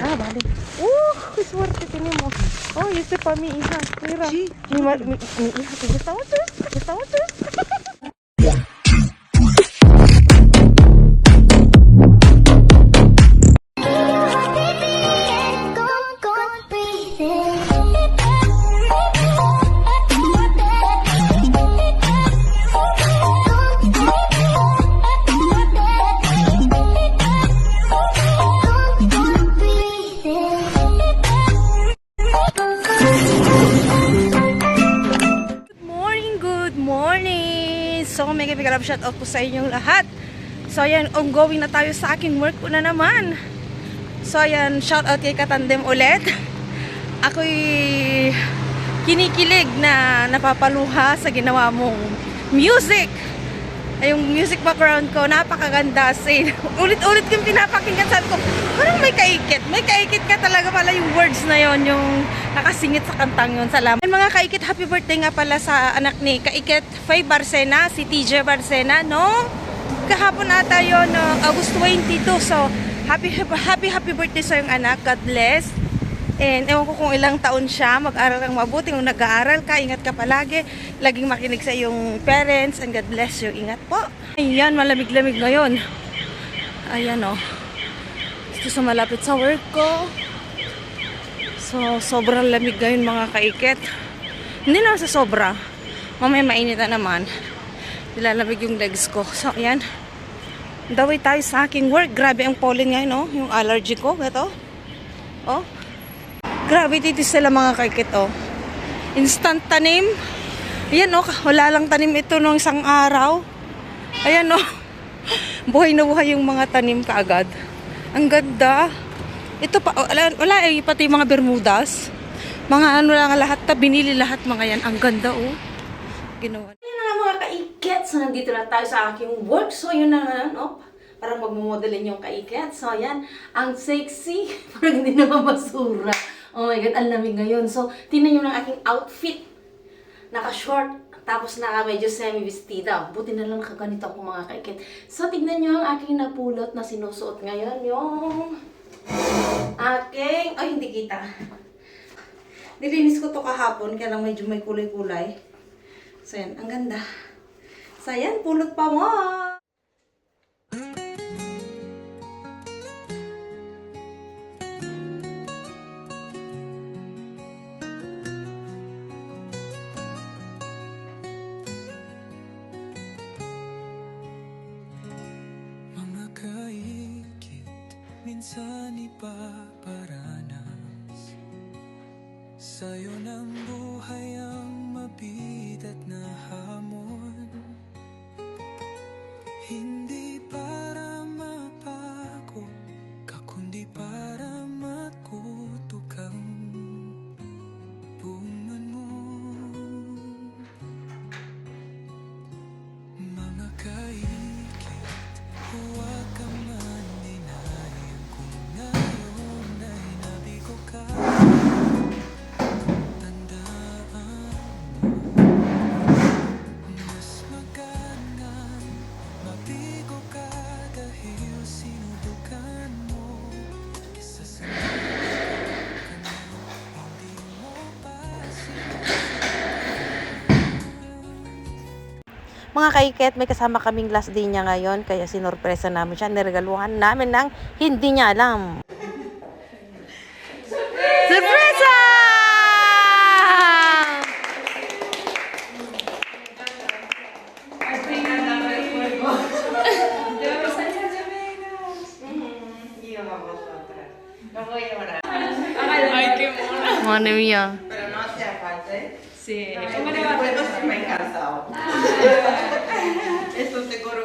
А, vale. Ух, хоть сварки ты не мог. Ой, если по мне, Ира, Ира. Чи? Ми, ми, ми, Ира, ты достала, ты? Достала, ты? Shout out po sa inyong lahat. So, ayan, ongoing na tayo sa aking work ko na naman. So, ayan, shout out kay Katandem ulit. Ako'y kinikilig na napapaluha sa ginawa mong music. Ay, yung music background ko, napakaganda. Say, ulit-ulit yung pinapakinggan. Sabi ko, parang may kaikit. May kaikit ka talaga pala yung words na yon yung nakasingit sa kantang yon. Salamat. Ayun, mga kaikit, happy birthday nga pala sa anak ni Kaikit Faye Barcena, si TJ Barcena, no? Kahapon ata yun, no? August 22. So, happy, happy, happy birthday sa yung anak. God bless. And ewan ko kung ilang taon siya, mag-aral kang mabuti. Kung nag-aaral ka, ingat ka palagi. Laging makinig sa iyong parents and God bless you. Ingat po. Ayan, malamig-lamig ngayon. Ayan o. Oh. Gusto sa malapit sa work ko. So, sobrang lamig ngayon mga kaikit. Hindi naman sa sobra. Mamaya mainit na naman. Nilalamig yung legs ko. So, ayan. Daway tayo sa aking work. Grabe ang pollen ngayon, no? Yung allergy ko. Ito. Oh. Grabe dito sila mga kaikit, oh. Instant tanim. Ayan, oh. Wala lang tanim ito nung isang araw. Ayan, oh. Buhay na buhay yung mga tanim kaagad. Ang ganda. Ito pa, oh, wala, wala eh, pati mga bermudas. Mga ano lang lahat, ta, binili lahat mga yan. Ang ganda, oh. Ginawa. Ayan na mga kaikit. So, nandito na tayo sa aking work. So, yun na nga, no? Parang magmumodelin yung kaikit. So, ayan. Ang sexy. Parang hindi naman masura. Oh my God, ang lamig ngayon. So, tingnan nyo ng aking outfit. Naka-short. Tapos naka medyo semi-vestida. Buti na lang nakaganito ako mga kaikit. So, tignan nyo ang aking napulot na sinusuot ngayon. Yung aking... Ay, hindi kita. Nilinis ko to kahapon, kaya lang medyo may kulay-kulay. So, yan. Ang ganda. So, yan. Pulot pa mo. Mga kaiket, may kasama kaming last day niya ngayon, kaya sinorpresa namin siya. Niregaluhan namin ng hindi niya alam.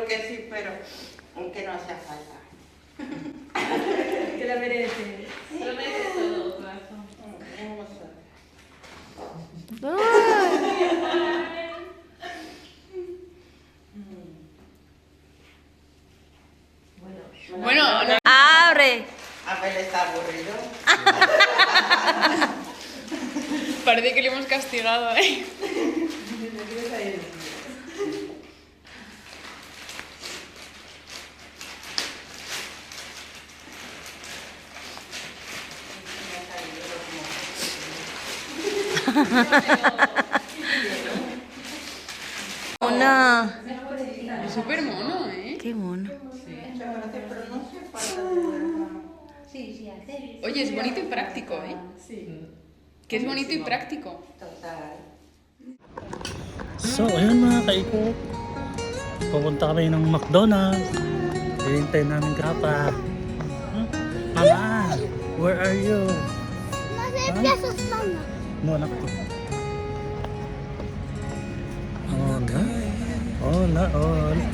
Que sí, pero aunque no hacía falta. Que la merece. Se lo merece todo, corazón. Vamos a ver. Bueno, no. ¡Abre! A ver, está aburrido. parece que le hemos castigado, ¿eh? Mona. Súper mono, ¿eh? Qué mono. Oye, es bonito y práctico, ¿eh? Sí. Que es bonito y práctico. Total. So, ayun mga kaiko. Pupunta kami ng McDonald's. Hinintay namin kapa. Hmm? Mama, where are you? Piasas lang na. No, anak ko. Hola. Hola, hola.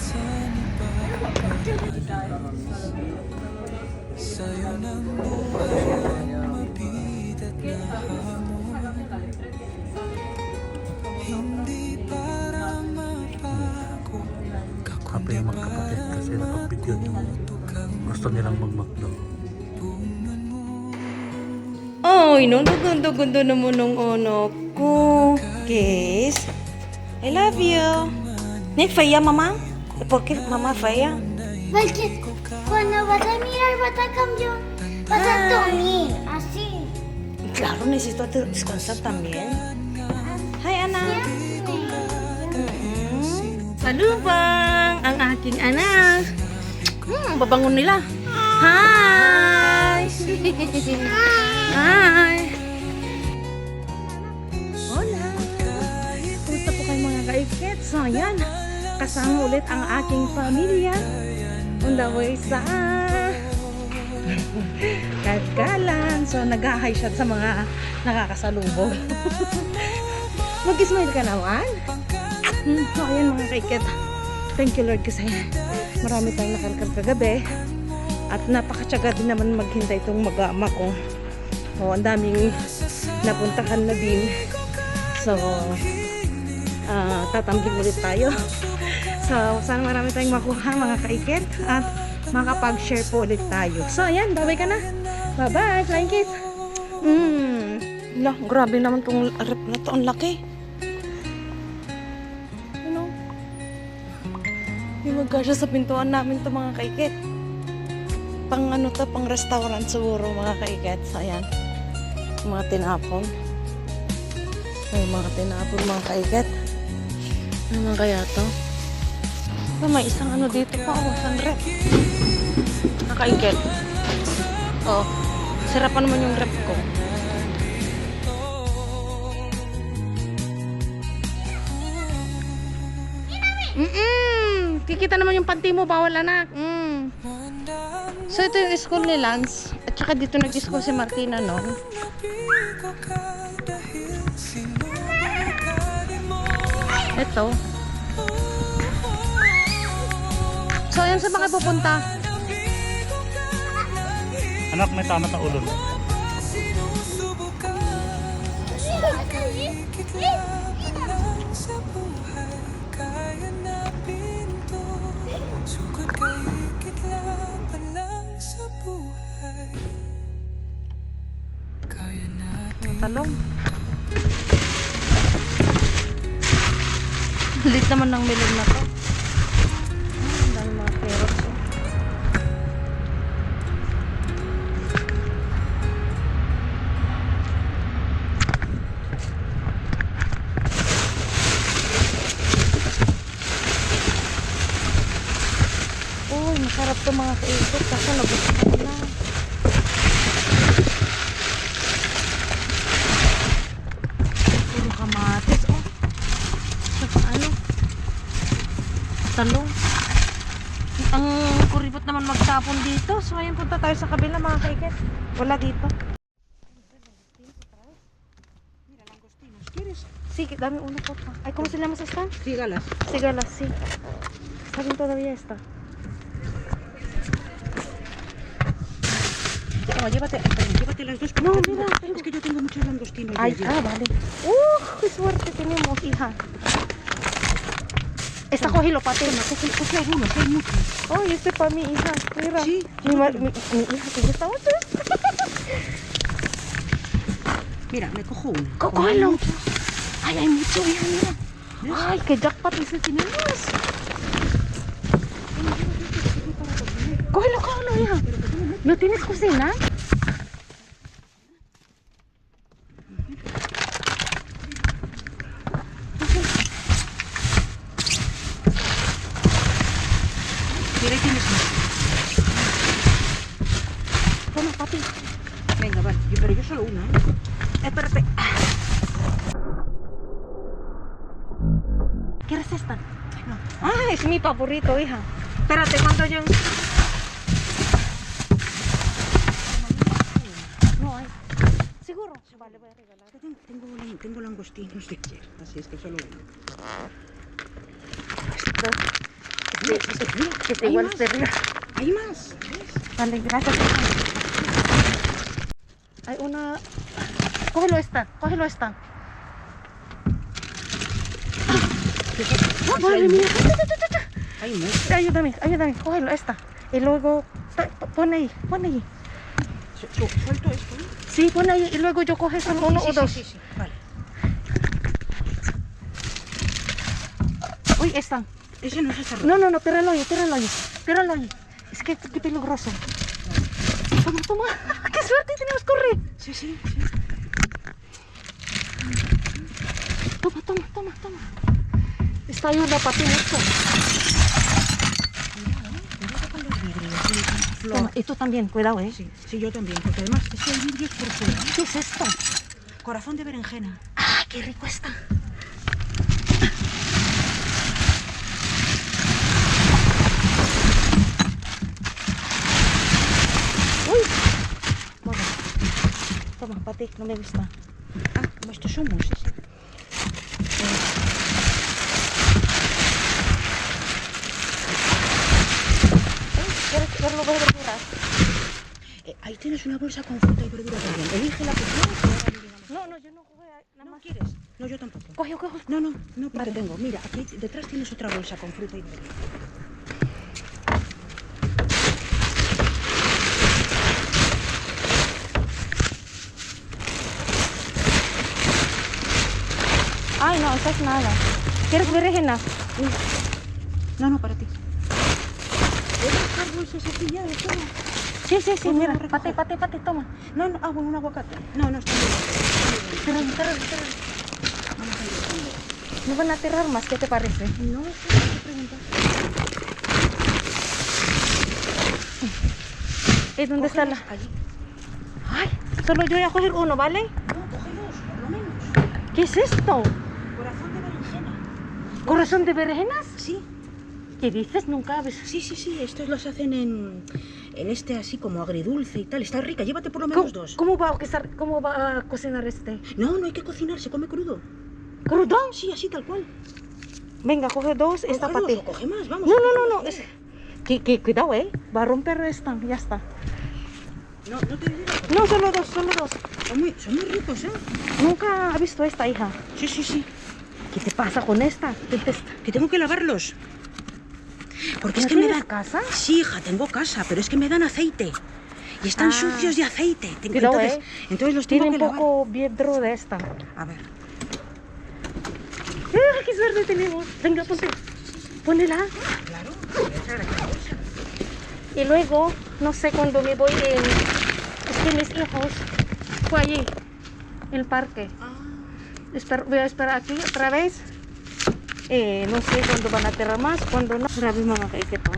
Sa'yo ng buhay Mabigat na hamon Hindi para magkapatid kasi napag-video yung gusto nilang mag-McDo. Ay, nung gundo-gundo naman ng anak ko. Kiss. I love you. Nick, faya, mama? ¿Por qué mamá faya? Porque cuando vas a mirar vas a cambiar. Vas a dormir. Así. Claro, necesito descansar también. Hi, anak. Salubang ang aking anak. Hmm, babangon nila. Hi! Hi! Hola! Kumusta po kayo mga kaikit? So, ayan. Kasama ulit ang aking pamilya. On the way sa Kagalan. So, nag-hi shot sa mga nakakasalubong. Mag-smile ka naman. Hmm, so, ayan mga kaikit. Thank you Lord kasi marami tayong nakalakad kagabi. At napakatsaga din naman maghintay itong mag-ama ko. So, ang daming napuntahan na din. So, ah tatambling ulit tayo. So, sana marami tayong makuha mga kaikit at makapag-share po ulit tayo. So, ayan, babay ka na. Bye-bye, flying kiss. Mm. Lah, grabe naman tong rep na to. Ang laki. Ano? Hindi magkasya sa pintuan namin to mga kaikit. Pang ano to, pang restaurant siguro mga kaikit. So, ayan. Mga tinapon. May mga tinapon mga kaikit. Ano man kaya to? Ah, may isang ano dito pa. Oh, isang rep. Oh, sarap pa naman yung rep ko. Mm-mm. Kikita naman yung panty mo, bawal anak. Mm. So ito yung school ni Lance. At saka dito nag-school si Martina noon. Ito. So ayan sa mga pupunta. Anak, may tama sa ulo. Sinusubukan Lang Talong. Lit naman ng milog na to. Ah, Ang dami mga carrots. oh. Uy, masarap to mga kaikot kasi nagustuhan na. Puro kamatis, oh. Saka ano? Talong. Ang kuripot naman magtapon dito. So, ayun punta tayo sa kabila mga kaiket. Wala dito. Sí, dame uno, por favor. Ay, ¿cómo se llama esta? Sígalas. Sígalas, sí. Está bien todavía esta. No, llévate, llévate las dos. No, mira. Es que yo tengo muchos langostinos. Ay, ah, vale. ¡Uh! ¡Qué suerte tenemos, hija! Esta coge lo patea, no sé hay. Ay, este para mi hija, mira. Mi, ma, mi, mi hija cogió esta otra. mira, me cojo uno. ¡Cógelo! Ay, hay mucho, hija, mira. Ay, que jackpot dice, tiene más. Cógelo, cógelo, hija. ¿No tienes cocina? Favorito, hija. Espérate, ¿cuánto yo? No hay. ¿Seguro? Vale, voy a regalar. Tengo, tengo, lang- tengo langostinos de ayer, así es que solo uno. Que te igual ríe. ¿Hay más? Vale, gracias. Hay una... Cógelo esta, cógelo esta. Ah, madre mía. Hay. Ayúdame, ayúdame, cógelo esta. Y luego, pon ahí, pon ahí. Su- su- Suelto esto. Sí, pon ahí y luego yo coge solo uno Sí, o dos. Sí, sí, Vale. Uy, esta. Ese no es esa ropa. No, no, no, tíralo ahí, tíralo ahí, tíralo ahí. Es que qué peligroso. Toma, toma. ¡Qué suerte tenemos, corre! Sí, sí, sí. Toma, toma, toma, toma. Esta ayuda para ti mucho. Toma, y tú también, cuidado, ¿eh? Sí, sí, yo también, porque además es que el vidrio es por fuera. ¿Qué es esto? Corazón de berenjena. ¡Ah, qué rico está! ¡Uy! Bueno, toma, para ti, no me gusta. Ah, como estos somos, sí, sí. ¿Eh? ¿Quieres verlo? Eh, ahí tienes una bolsa con fruta y verdura también. Elige la que quieras. No, no, yo no coge nada ¿No más. quieres? No, yo tampoco. Coge, coge. No, no, no, porque Vale. tengo. Mira, aquí detrás tienes otra bolsa con fruta y verdura. Ay, no, eso es nada. ¿Quieres berenjena? No, no, para ti. ¿Puedes buscar bolsas aquí ya de todo? Sí, sí, sí, mira. Pate, pate, pate, toma. No, no, ah, bueno, un aguacate. No, no, está bien. Tíralo, tíralo, tíralo. ¿No van a tirar más? ¿Qué te parece? No, sí, preguntar. ¿Y dónde está la...? Allí. Ay, solo yo voy a coger uno, ¿vale? No, cógelos, por lo menos. ¿Qué es esto? Corazón de berenjena. ¿Corazón de berenjenas? Sí, ¿Qué dices? Nunca ves. sí, sí, sí. Estos los hacen en, en este así como agridulce y tal. Está rica, llévate por lo ¿Cómo, menos dos. cómo va a cocinar, ¿Cómo va a cocinar este? No, no hay que cocinar, se come crudo. ¿Crudo? Sí, así tal cual. Venga, coge dos, esta Coge para dos ti. coge más, vamos. No, no, no, no. Es... Que, que, cuidado, ¿eh? Va a romper esta, ya está. No, no te digo. No, solo dos, solo dos. Son muy, son muy ricos, ¿eh? Nunca ha visto esta, hija. Sí, sí, sí. ¿Qué te pasa con esta? ¿Qué te- Que tengo que lavarlos. Porque es ¿No que me dan... casa? Sí, hija, tengo casa, pero es que me dan aceite. Y están Ah. sucios de aceite. Tengo- Cuidado, entonces, ¿eh? entonces los tengo Tiene que un lavar. poco vidrio de esta. A ver. ¡Ah, ¡Qué suerte tenemos! Venga, ponte. Pónela. Claro. Y luego, no sé cuándo me voy en... Es que mis hijos fue allí, el parque. Ah, voy a esperar aquí otra vez. Eh, no sé cuándo van a aterrar más, cuándo no. Grabe mga kaikito.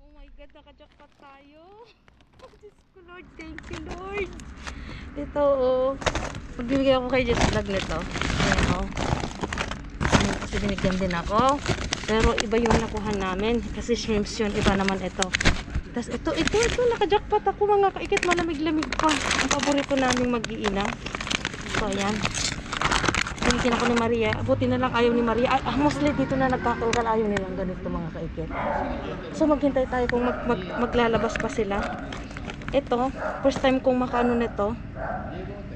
Oh my God, nakajackpot tayo. Oh, Diyos ko Lord, thank you Lord. Ito oh. Pagbibigay ako kay Jess vlog nito. Ayan oh. Kasi binigyan din ako. Pero iba yung nakuha namin. Kasi shrimps yun, iba naman ito. Tapos ito, ito, ito, nakajackpot ako mga kaikit. Malamig-lamig pa. Ang paborito naming mag-iina. So, ayan. Binigyan ako ni Maria. Buti na lang ayaw ni Maria. Ay, ah, mostly dito na nagkakalkal ayaw nilang ganito mga kaikit. So, maghintay tayo kung mag, mag, maglalabas pa sila. Ito, first time kong makaano nito.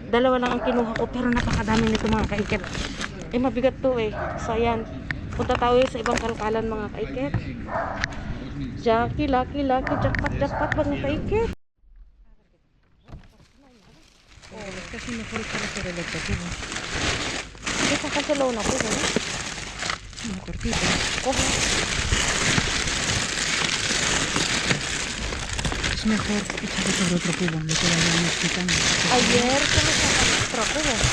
Dalawa lang ang kinuha ko pero napakadami nito mga kaikit. Eh, mabigat to eh. So, ayan. Punta tayo sa ibang kalkalan mga kaikit. Jackie, lucky, lucky, jackpot, jackpot mga kaikit. es casi mejor echar hacer el Deja acá solo una cosa, ¿no? Una cortita. Coge. Es mejor echarle sobre otro cubo, me queda ya más quitando. Ayer se me sacó otro cubo.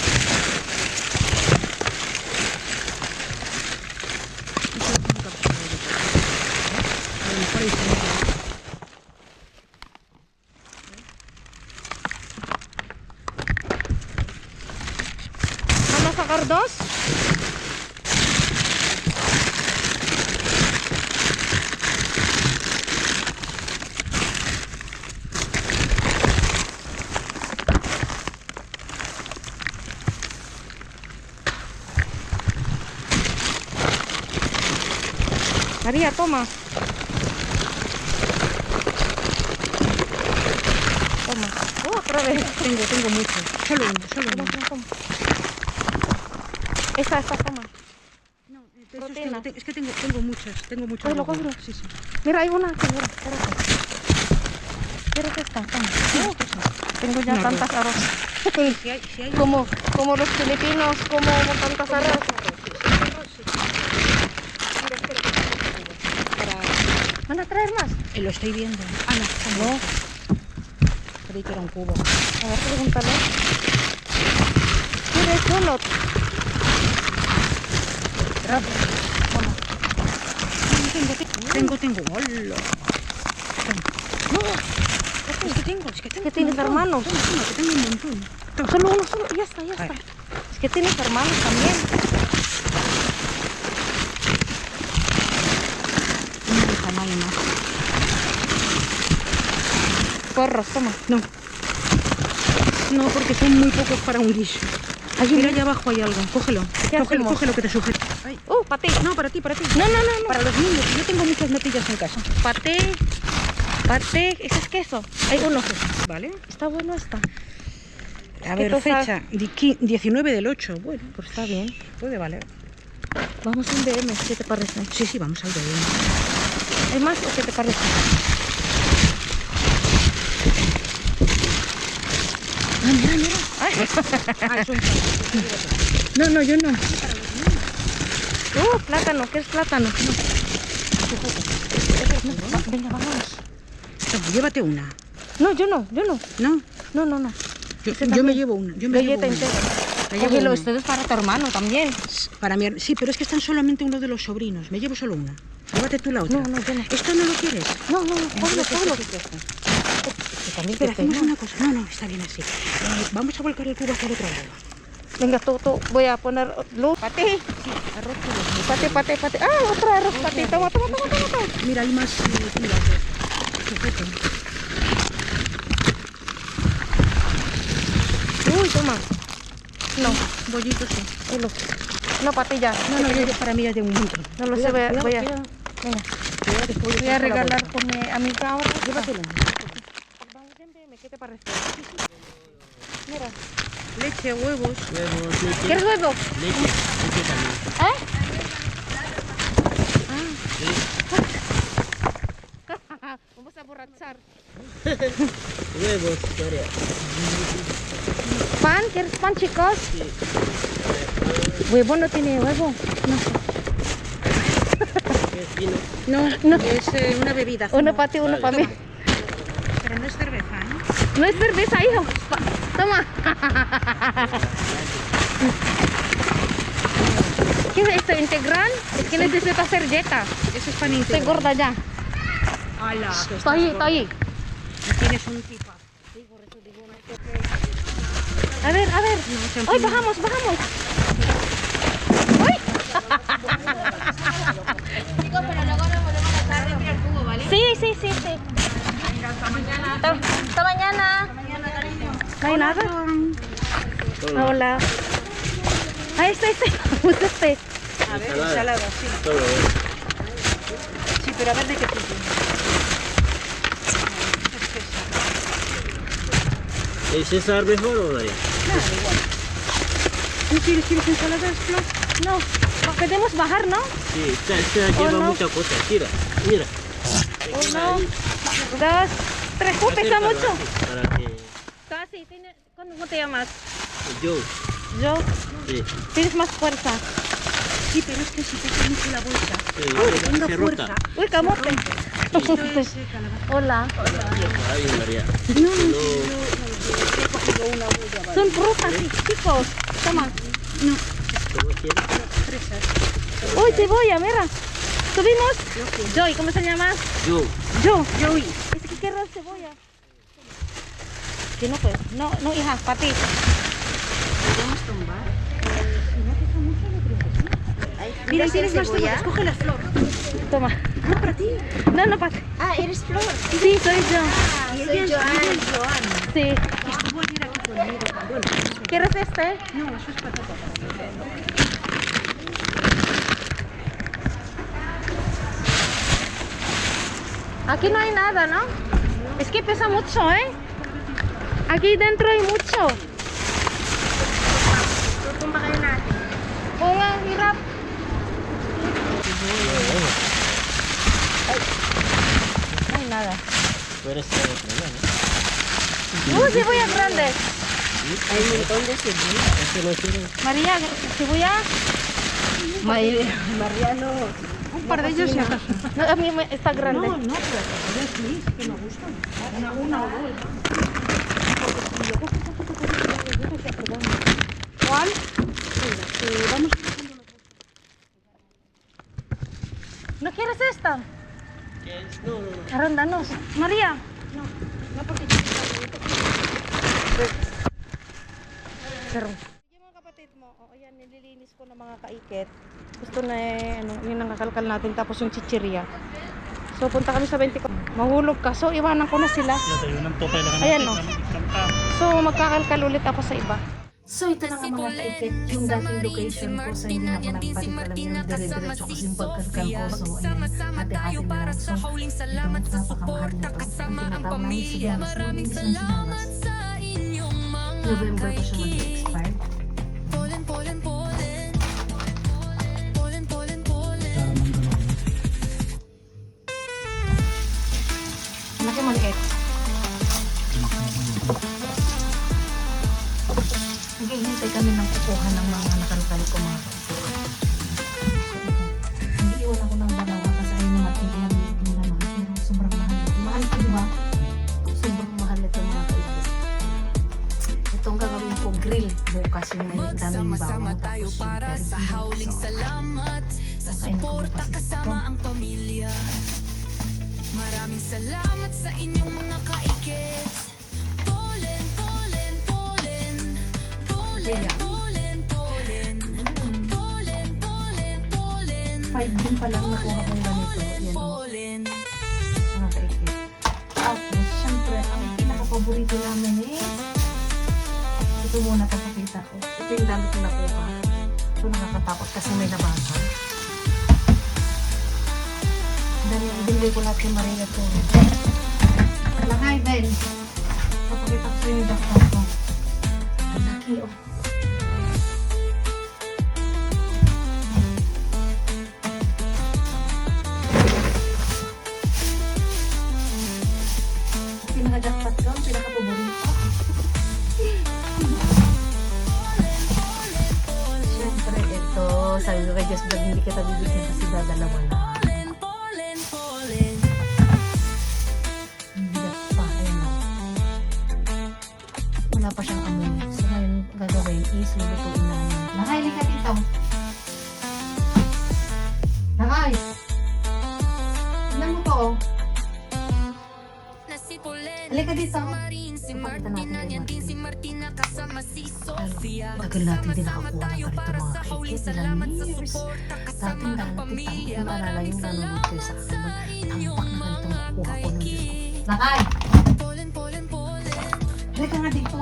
Dos? María, toma. Oh, otra vez. Tengo, tengo mucho. Solo uno, solo uno. Toma, toma. Esta, esta, toma. No, de esos Proteína. tengo- es que tengo, tengo muchas, tengo muchas. Luego. cógelo. Sí, sí. Mira, hay una aquí, mira, espérate. Que está, toma. Tengo ya No, tantas arroz. Si hay, si hay como, como los filipinos, como tantas arroz. ¿Van a traer más? Eh, lo estoy viendo. Ah, no, no. Creí que era un cubo. A ver, pregúntale. Mira, Tengo, tengo, tengo. ¡Hola! No, es que tengo, es que tengo. que tienes hermanos. Toma, que tengo un montón. Solo uno, solo. Ya está, ya está. Es que tienes hermanos también. Porros, toma. No. No, porque son muy pocos para un guiso. Mira, allá abajo hay algo. Cógelo. ¿Qué Cógelo, hacemos? cógelo que te sujete. Ay. Para ti. No, para ti, para ti. No, no, no, no. Para los niños. Yo tengo muchas natillas en casa. Paté. Paté. Ese es queso. Hay uno. ¿Vale? Está bueno esta. A ¿Qué ver, fecha. di- qui- 19 del 8. Bueno, Pues está bien. puede valer. Vamos a un DM, ¿qué te parece? Sí, sí, vamos al bebé. ¿Hay más o qué te parece? Ah, mira, mira. Ay. Ah, son No, no, yo no. Uh, plátano, ¿qué es plátano? No. Va- Venga, vámonos. Toma, llévate una. No, yo no, yo no. No, No, no, no. yo, yo me llevo una. Yo me llevo una. Me llevo este es para tu hermano también. Para mi Sí, pero es que están solamente uno de los sobrinos. Me llevo solo una. Llévate tú la otra. No, no, yo no. ¿Esta no lo quieres? No, no, no, este sí que también te hacemos una cosa. No, no, está bien así. Eh, vamos a volcar el cubo hacia el otro lado. Venga, tú, voy a poner luz. Pate. Arroz con Pate, pate, pate. Ah, otro arroz, pate. Toma, toma, toma, toma, toma. Mira, hay más eh. Sujete. Uy, toma. No, Bollitos, sí. No, patilla. No, no, yo, yo- para mí es de un montón. No lo sé, voy a, voy a, venga, voy a regalar con mi amiga ahora. Llévatelo. Vamos, ven, ¿Qué te parece? Mira. Leche, huevos. ¿Quieres huevo? ¿Eh? Ah. Vamos a borrachar. Huevos, María. ¿Pan? ¿Quieres pan, chicos? Huevo no tiene huevo. No, No. es eh, una bebida. Uno para ti, uno para mí. Pero no es cerveza, ¿no? No es cerveza, hijo. Toma. ¿Qué es esto? ¿Integral? Es que necesito hacer dieta. Eso es pan integral. Estoy gorda ya. Hola, estoy, ahí, estoy. ahí. Tienes un tipo. A ver, a ver. ¡Ay, bajamos, bajamos! ¡Ay! Chicos, pero luego nos volvemos a tarde mira el cubo, ¿vale? Sí, sí, sí, sí. Hasta mañana. Hasta mañana. Hasta mañana, cariño. ¿No hay nada? Hola. Ah, este, este. Justo este. A ver, ensalada, sí. Sí, pero a ver de qué tipo. ¿El César mejor o María? ¿No quieres, quieres ensaladas, Flo? No, podemos bajar, ¿no? Sí, esta, esta lleva no. muchas cosas. Mira, mira. Uno, dos, tres. Uh, pesa mucho. Para que Casi, tiene- ¿cómo te llamas? Yo, Yo. sí, Tienes más fuerza. Sí, pero es que si pesa mucho la bolsa, sí, se fuerza. rota. Uy, camote. Eh, calabaza. Hola. Ay, María. No, no, No. Son frutas, sí, chicos. Toma. ¿cómo quieres? Uy, cebolla, mira. ¿Subimos? Joy, ¿cómo se llama? Yo, Yo. Joy. Es que quiero cebolla. Que no pues. No, no, hija, para ti. ¿Podemos tumbar? Mira, tienes más tomates, coge la flor. Toma. No, para ti. No, no, Pat. Ah, eres Flor. Sí, soy yo. Y ella es Joan. Joan. Sí. Estuvo ayer aquí conmigo. Bueno, ¿Quieres este? no, eso es patata. Aquí no hay nada, ¿no? Es que pesa mucho, ¿eh? Aquí dentro hay mucho. Pero es que otro yan. Uh, cebolla grande. Hay un montón de cebolla. No. María, cebolla. Mariano. Un par de ellos y acaso. No, a mí me- está grande. No, no, pero a sí, sí que me gustan. Una, una o dos. ¿Cuál? vamos ¿No quieres esta? ¿Qué es? No, no, no. Arándanos. María. Pero, yung mga kapatid mo, o yan, nililinis ko ng mga kaikit. Gusto na eh, ano, yun ang kakalkal natin. Tapos yung chichirya. So, punta kami sa 24. Mahulog ka. So, iwanan ko na sila. Ayan, no. Ikanta. So, magkakalkal ulit ako sa iba. So ito na nga mga kaikit, yung dating location ko sa hindi na ako nagpalit alam yung dire-diretso kasi yung pagkalkal ko. So ayan, hati-hati na lang. So ito mas napakamahal nito. Ang tinatawag namin. Mabilis ng. November pa siya mag-expire. Pinaka-paborito namin is ito muna papakita ko. Ito yung dami kong nakuha. Ito nakakatakot kasi may labasan. Dahil binili ko lahat kay Maria to. Kalangay, Ben. Papakita ko sa inyo yung jackpot ko. Ang laki, oh. Is lulutuin namin. Nakay, lika dito. Nakay! Tignan mo to, oh. Halika dito. Martin, natin kay. Martina Sofia Tagal natin din nakakuha ng ganito mga kaikit. Ilang years. suporta Dating kasama ang dati, maalala yung nanonood kayo sa akin. Tampak na ganito makukuha ko ng Diyos ko. Nakay! Polen, polen, polen Halika nga dito.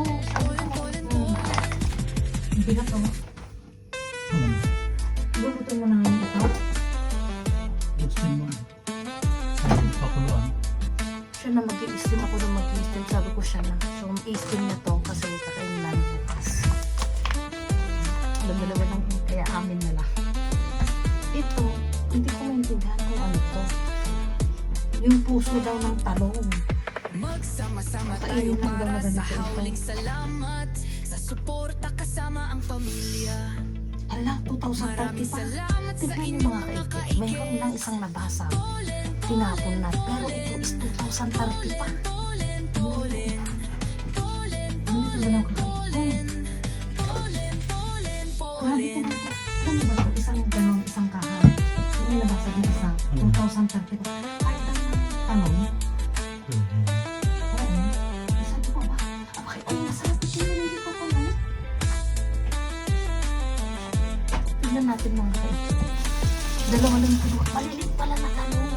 Hmm. Ang bigat oh. Luluto mo na ngayon ito. Gusto mo. Sabi ko, pakuluan. Siya na mag-i-steam ako na mag-i-steam. Sabi ko siya na. So, i-steam na to kasi kakainin namin bukas. Dalawa lang kaya amin na lang. Ito, hindi ko maintindihan kung ano to. Yung puso daw ng talong. Magsama-sama tayo lang para na sa ito. salamat Sa suporta kasama ang pamilya Ala, Maraming 2030 pa. salamat sa Tignan inyong yung mga kaikit. Mayroon kaikit lang isang nabasag. Tinapon na. Pero ito is 2030 pa. Polen, polen Polen, Ano ito ba ng Grabe polen ko na. Ano ba ito? Isang ganun, isang kahan. Nabasag yung isa. 2030 pa. Kahit ang Dalawa lang talong. Malilit pala na talong.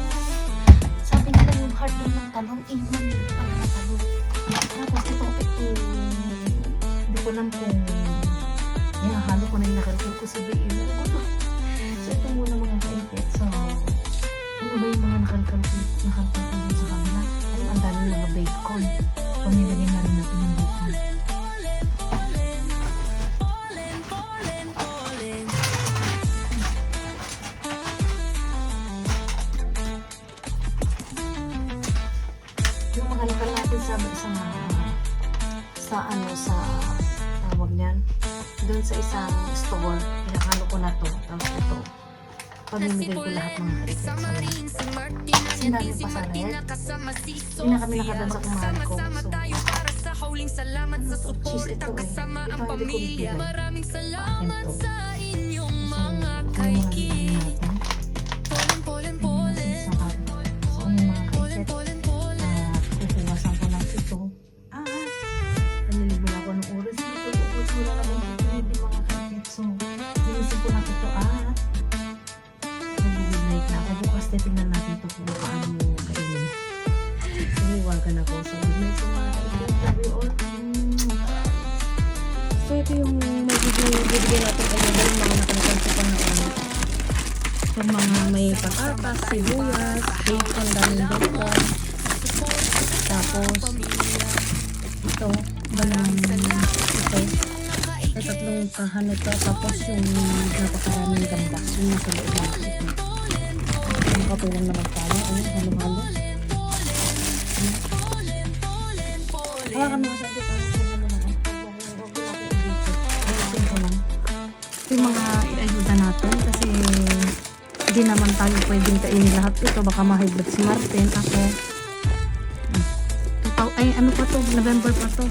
Sabi nila yung doon ng talong, eh, malilit pala na talong. Tapos ito, ito, hindi ko alam kung ihahalo ko na yung nakalkal ko sa BM. So, ito muna mga kaikit. So, ano ba yung mga nakalkal ko, nakalkal ko sa kanila? Ano, ang dami mga bacon. Pamilagyan na rin natin yung bacon. Doon sa isang store pinakano ko na to tapos ito pamimigay ko lahat ng sa kasi dami pa sa red hindi na kami nakadaan sa kumahal ko. So ano to cheese ito eh ito hindi ko bibigay akin to tatlong kahan ito. Tapos yung napakaraming gambas. Yung nasa loob ng ito. Ang kapulang naman tayo. Ayun, halo-halo. Ayun. Hawakan mo kasi ito. Hawakan mo naman. Huwag mo natin i-dito. Ayusin ko lang. Ito yung mga iayuda natin kasi hindi naman tayo pwedeng kainin lahat ito. Baka ma-hybrid si Martin. Ako, ay ano pa to? November pa to.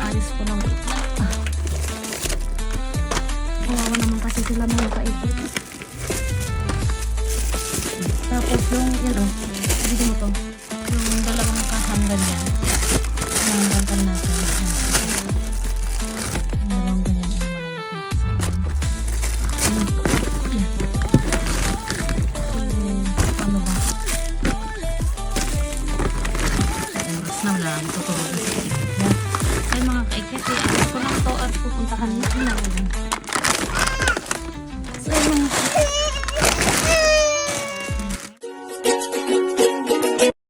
Naayos ko lang. Ah. Kawawa naman kasi sila mga kaipit. Tapos yung, yun o, hindi mo to. Yung dalawang kahang ganyan.